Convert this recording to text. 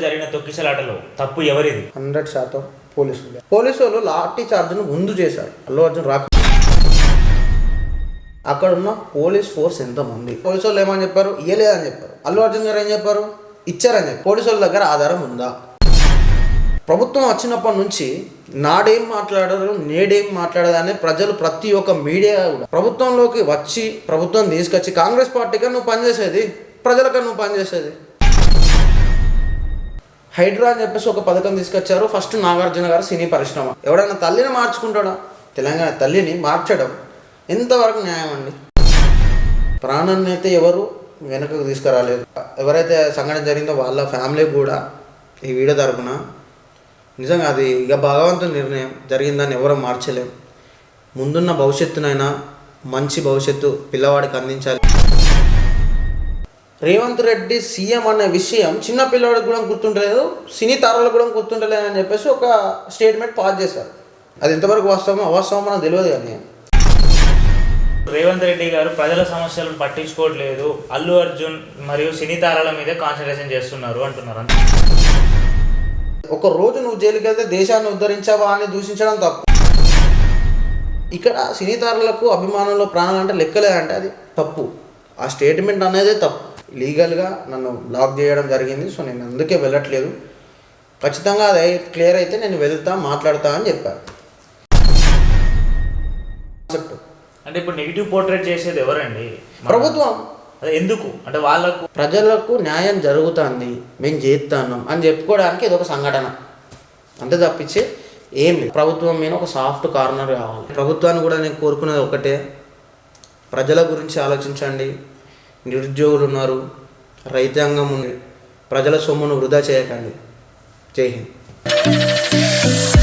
జరిగిన తొక్కిసలాటలో తప్పు ఎవరిది? హండ్రెడ్ శాతం పోలీసులు పోలీసు వాళ్ళు. లాఠీ చార్జ్ను ముందు చేశారు. అల్లు అర్జున్ రాక అక్కడ ఉన్న పోలీస్ ఫోర్స్ ఎంతమంది? పోలీసు వాళ్ళు ఏమని చెప్పారు? ఇయ్యలేదని చెప్పారు. అల్లు అర్జున్ గారు ఏం చెప్పారు? ఇచ్చారని చెప్పారు. పోలీసు వాళ్ళ దగ్గర ఆధారం ఉందా? ప్రభుత్వం వచ్చినప్పటి నుంచి నాడేం మాట్లాడరు నేడేం మాట్లాడదు ప్రజలు ప్రతి ఒక్క మీడియా కూడా. ప్రభుత్వంలోకి వచ్చి ప్రభుత్వం తీసుకొచ్చి కాంగ్రెస్ పార్టీగా నువ్వు పనిచేసేది ప్రజలకు నువ్వు పనిచేసేది. హైడ్రా అని చెప్పేసి ఒక పథకం తీసుకొచ్చారు. ఫస్ట్ నాగార్జున గారు సినీ పరిశ్రమ. ఎవడైనా తల్లిని మార్చుకుంటాడా? తెలంగాణ తల్లిని మార్చడం ఎంతవరకు న్యాయం అండి? ప్రాణాన్ని అయితే ఎవరు వెనకకు తీసుకురాలేదు. ఎవరైతే సంఘటన జరిగిందో వాళ్ళ ఫ్యామిలీ కూడా ఈ వీడియో తరపున నిజంగా అది ఇక భగవంతుని నిర్ణయం. జరిగిందని ఎవరూ మార్చలేం. ముందున్న భవిష్యత్తునైనా మంచి భవిష్యత్తు పిల్లవాడికి అందించాలి. రేవంత్ రెడ్డి సీఎం అనే విషయం చిన్న పిల్లవాడికి కూడా గుర్తుండలేదు సినీ తారాలకు కూడా గుర్తుండలేదు అని చెప్పేసి ఒక స్టేట్మెంట్ పాస్ చేశారు. అది ఎంతవరకు వాస్తవం అవాస్తవం మనకు తెలియదు కానీ. రేవంత్ రెడ్డి గారు ప్రజల సమస్యలను పట్టించుకోవట్లేదు. అల్లు అర్జున్ మరియు సినీ తారాల మీదే కాన్సన్ట్రేషన్ చేస్తున్నారు అంటున్నారు అంతే. ఒక రోజు నువ్వు జైలుకి వెళ్తే దేశాన్ని ఉద్ధరించావా అని దూషించడం తప్పు. ఇక్కడ సినీ తారలకు అభిమానుల ప్రాణాలు అంటే లెక్కలేదంటే అది తప్పు. ఆ స్టేట్మెంట్ అనేది తప్పు. లీగల్గా నన్ను బ్లాక్ చేయడం జరిగింది సో నేను అందుకే వెళ్ళట్లేదు. ఖచ్చితంగా అది క్లియర్ అయితే నేను వెళ్తా మాట్లాడతా అని కాన్సెప్ట్ అంటే ఇప్పుడు నెగిటివ్ పోర్ట్రేట్ చేసేది ఎవరండి? ప్రభుత్వం. ఎందుకు? అంటే వాళ్ళకు ప్రజలకు న్యాయం జరుగుతుంది మేము చేస్తున్నాం అని చెప్పుకోవడానికి ఇది ఒక సంఘటన. అంతే తప్పించి ఏమి ప్రభుత్వం మీద ఒక సాఫ్ట్ కార్నర్ కావాలి. ప్రభుత్వాన్ని కూడా నేను కోరుకునేది ఒకటే. ప్రజల గురించి ఆలోచించండి. నిరుద్యోగులు ఉన్నారు రైతాంగం ఉంది. ప్రజల సొమ్మును వృధా చేయకండి. జై హింద్.